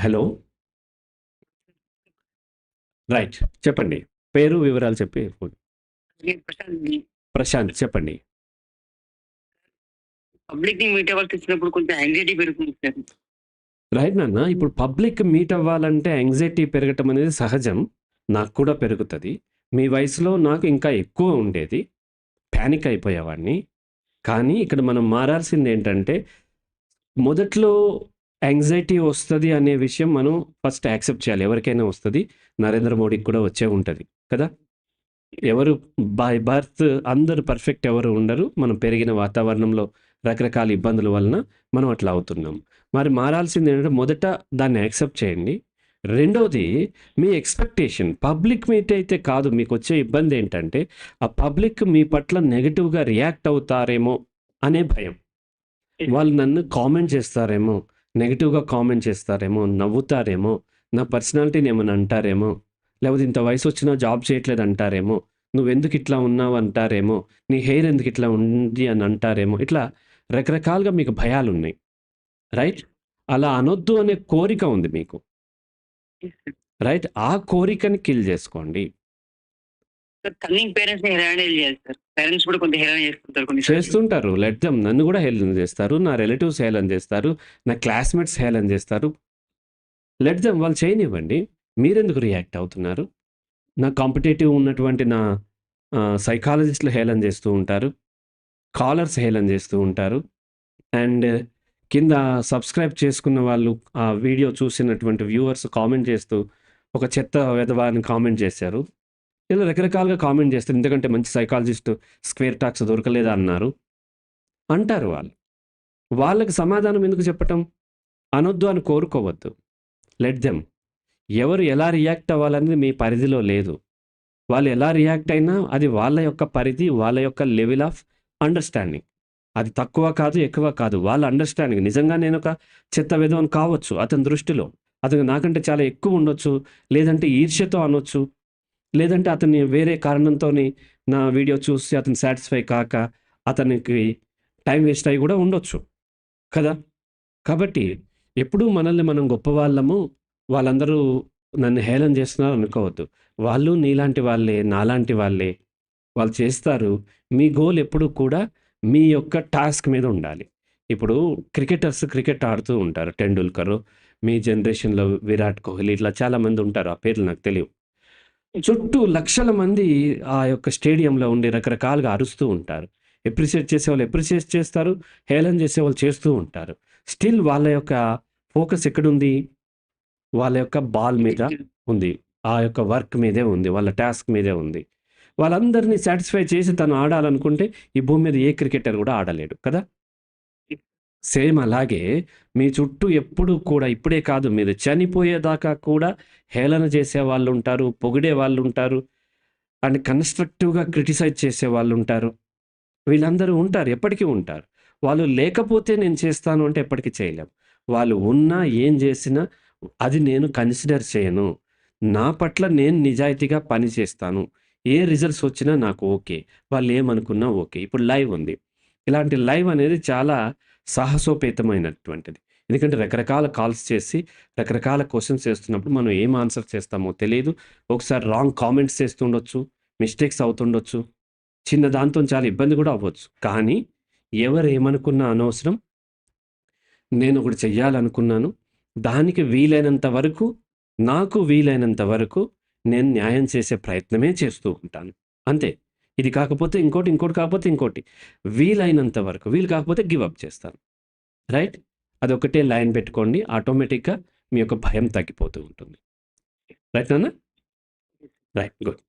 Hello. Right. చెప్పండి. పేరు వివరాలు చెప్పి ప్రశాంత్ ప్రశాంత్ చెప్పండి. పబ్లిక్ని మీట్ అవ్వాల్సి వచ్చినప్పుడు కొంచెం యాంగ్జైటీ పెరుగుతుంది సార్. రైట్ నాన్న ఇప్పుడు పబ్లిక్ మీట్ అవ్వాలంటే యాంగ్జైటీ పెరగటం అనేది సహజం. నాకు కూడా పెరుగుతుంది. మీ వయసులో నాకు ఇంకా ఎక్కువ ఉండేది. ప్యానిక్ అయిపోయేవాడిని. కానీ ఇక్కడ మనం మారాల్సింది ఏంటంటే మొదట్లో యాంగ్జైటీ వస్తుంది అనే విషయం మనం ఫస్ట్ యాక్సెప్ట్ చేయాలి. ఎవరికైనా వస్తుంది. నరేంద్ర మోడీకి కూడా వచ్చే ఉంటుంది. కదా? ఎవరు బై బర్త్ అందరూ పర్ఫెక్ట్ ఎవరు ఉండరు. మనం పెరిగిన వాతావరణంలో రకరకాల ఇబ్బందుల వలన మనం అట్లా అవుతున్నాం. మరి మారాల్సింది ఏంటంటే మొదట దాన్ని యాక్సెప్ట్ చేయండి. రెండోది మీ ఎక్స్పెక్టేషన్ పబ్లిక్ మీట్ అయితే కాదు మీకు వచ్చే ఇబ్బంది ఏంటంటే ఆ పబ్లిక్ మీ పట్ల నెగిటివ్గా రియాక్ట్ అవుతారేమో అనే భయం. వాళ్ళు నన్ను కామెంట్ చేస్తారేమో నెగిటివ్గా కామెంట్ చేస్తారేమో నవ్వుతారేమో నా పర్సనాలిటీని ఏమైనా అంటారేమో లేకపోతే ఇంత వయసు వచ్చినా జాబ్ చేయట్లేదు అంటారేమో నువ్వెందుకు ఇట్లా ఉన్నావు అంటారేమో నీ హెయిర్ ఎందుకు ఇట్లా ఉంది అని అంటారేమో ఇట్లా రకరకాలుగా మీకు భయాలు ఉన్నాయి రైట్? అలా అనొద్దు అనే కోరిక ఉంది మీకు. రైట్? ఆ కోరికని కిల్ చేసుకోండి. కన్నింగ్ పేరెంట్స్ని హ్యాండిల్ చేయాలి సార్? పేరెంట్స్ కూడా కొంత హేళన కొన్ని చేస్తుంటారు. Let them. నన్ను కూడా హేళన చేస్తారు. నా రిలేటివ్స్ హేళన చేస్తారు. నా క్లాస్మేట్స్ హేళన చేస్తారు. Let them. వాళ్ళు చేయనివ్వండి. మీరెందుకు రియాక్ట్ అవుతున్నారు? నా కాంపిటేటివ్ ఉన్నటువంటి నా సైకాలజిస్టులు హేళన చేస్తూ ఉంటారు. కాలర్స్ హేళన చేస్తూ ఉంటారు. అండ్ కింద సబ్స్క్రైబ్ చేసుకున్న వాళ్ళు ఆ వీడియో చూసినటువంటి వ్యూవర్స్ కామెంట్ చేస్తూ ఒక చెత్త వెధవాని కామెంట్ చేశారు. ఇలా రకరకాలుగా కామెంట్ చేస్తారు. ఎందుకంటే మంచి సైకాలజిస్ట్ స్క్వేర్ టాక్స్ దొరకలేదా అన్నారు. అంటారు వాళ్ళు. వాళ్ళకి సమాధానం ఎందుకు చెప్పటం? అనొద్దు అని కోరుకోవద్దు. లెట్ దెమ్ ఎవరు ఎలా రియాక్ట్ అవ్వాలనేది మీ పరిధిలో లేదు. వాళ్ళు ఎలా రియాక్ట్ అయినా అది వాళ్ళ యొక్క పరిధి వాళ్ళ యొక్క లెవెల్ ఆఫ్ అండర్స్టాండింగ్ అది తక్కువ కాదు ఎక్కువ కాదు. వాళ్ళ అండర్స్టాండింగ్ నిజంగా నేను ఒక చెత్త విధం కావచ్చు అతని దృష్టిలో. అతను నాకంటే చాలా ఎక్కువ ఉండొచ్చు లేదంటే ఈర్ష్యతో అనొచ్చు. లేదంటే అతన్ని వేరే కారణంతో నా వీడియో చూసి అతను సాటిస్ఫై కాక అతనికి టైం వేస్ట్ అయ్యి కూడా ఉండొచ్చు. కదా? కాబట్టి ఎప్పుడూ మనల్ని మనం గొప్పవాళ్ళము వాళ్ళందరూ నన్ను హేళన చేస్తున్నారు అనుకోవద్దు. వాళ్ళు నీలాంటి వాళ్ళే నాలాంటి వాళ్ళే. వాళ్ళు చేస్తారు. మీ గోల్ ఎప్పుడు కూడా మీ యొక్క టాస్క్ మీద ఉండాలి. ఇప్పుడు క్రికెటర్స్ క్రికెట్ ఆడుతూ ఉంటారు. టెండూల్కర్ మీ జనరేషన్లో విరాట్ కోహ్లీ ఇట్లా చాలామంది ఉంటారు. ఆ పేర్లు నాకు తెలియవు. చుట్టూ లక్షల మంది ఆ యొక్క స్టేడియంలో ఉండి రకరకాలుగా అరుస్తూ ఉంటారు. ఎప్రిషియేట్ చేసే వాళ్ళు ఎప్రిషియేట్ చేస్తారు హేళన చేసే వాళ్ళు చేస్తూ ఉంటారు. స్టిల్ వాళ్ళ యొక్క ఫోకస్ ఎక్కడుంది? వాళ్ళ యొక్క బాల్ మీద ఉంది. ఆ యొక్క వర్క్ మీదే ఉంది. వాళ్ళ టాస్క్ మీదే ఉంది. వాళ్ళందరినీ సాటిస్ఫై చేసి తను ఆడాలనుకుంటే ఈ భూమి మీద ఏ క్రికెటర్ కూడా ఆడలేడు కదా? సేమ్ అలాగే మీ చుట్టూ ఎప్పుడు కూడా ఇప్పుడే కాదు మీరు చనిపోయేదాకా కూడా హేళన చేసే వాళ్ళు ఉంటారు పొగిడే వాళ్ళు ఉంటారు అండ్ కన్స్ట్రక్టివ్గా క్రిటిసైజ్ చేసే వాళ్ళు ఉంటారు వీళ్ళందరూ ఉంటారు ఎప్పటికీ ఉంటారు. వాళ్ళు లేకపోతే నేను చేస్తాను అంటే ఎప్పటికీ చేయలేం. వాళ్ళు ఉన్నా ఏం చేసినా అది నేను కన్సిడర్ చేయను. నా పట్ల నేను నిజాయితీగా పని చేస్తాను ఏ రిజల్ట్స్ వచ్చినా నాకు ఓకే. వాళ్ళు ఏమనుకున్నా ఓకే. ఇప్పుడు లైవ్ ఉంది. ఇలాంటి లైవ్ అనేది చాలా సాహసోపేతమైనటువంటిది. ఎందుకంటే రకరకాల కాల్స్ చేసి రకరకాల క్వశ్చన్స్ చేస్తున్నప్పుడు మనం ఏం ఆన్సర్ చేస్తామో తెలియదు ఒకసారి రాంగ్ కామెంట్స్ చేస్తుండొచ్చు మిస్టేక్స్ అవుతుండొచ్చు చిన్న దాంతో చాలా ఇబ్బంది కూడా అవ్వచ్చు. కానీ ఎవరు ఏమనుకున్నా అనవసరం. నేను ఒకటి చెయ్యాలనుకున్నాను. దానికి వీలైనంత వరకు నాకు వీలైనంత వరకు నేను న్యాయం చేసే ప్రయత్నమే చేస్తూ ఉంటాను. అంతే. ఇది కాకపోతే ఇంకోటి ఇంకోటి కాకపోతే ఇంకోటి. వీలైనంత వరకు వీలు కాకపోతే గివ్ అప్ చేస్తాను. రైట్? అదొకటే లైన్ పెట్టుకోండి ఆటోమేటిక్గా మీ యొక్క భయం తగ్గిపోతూ ఉంటుంది. రైట్ నాన్న? Right good.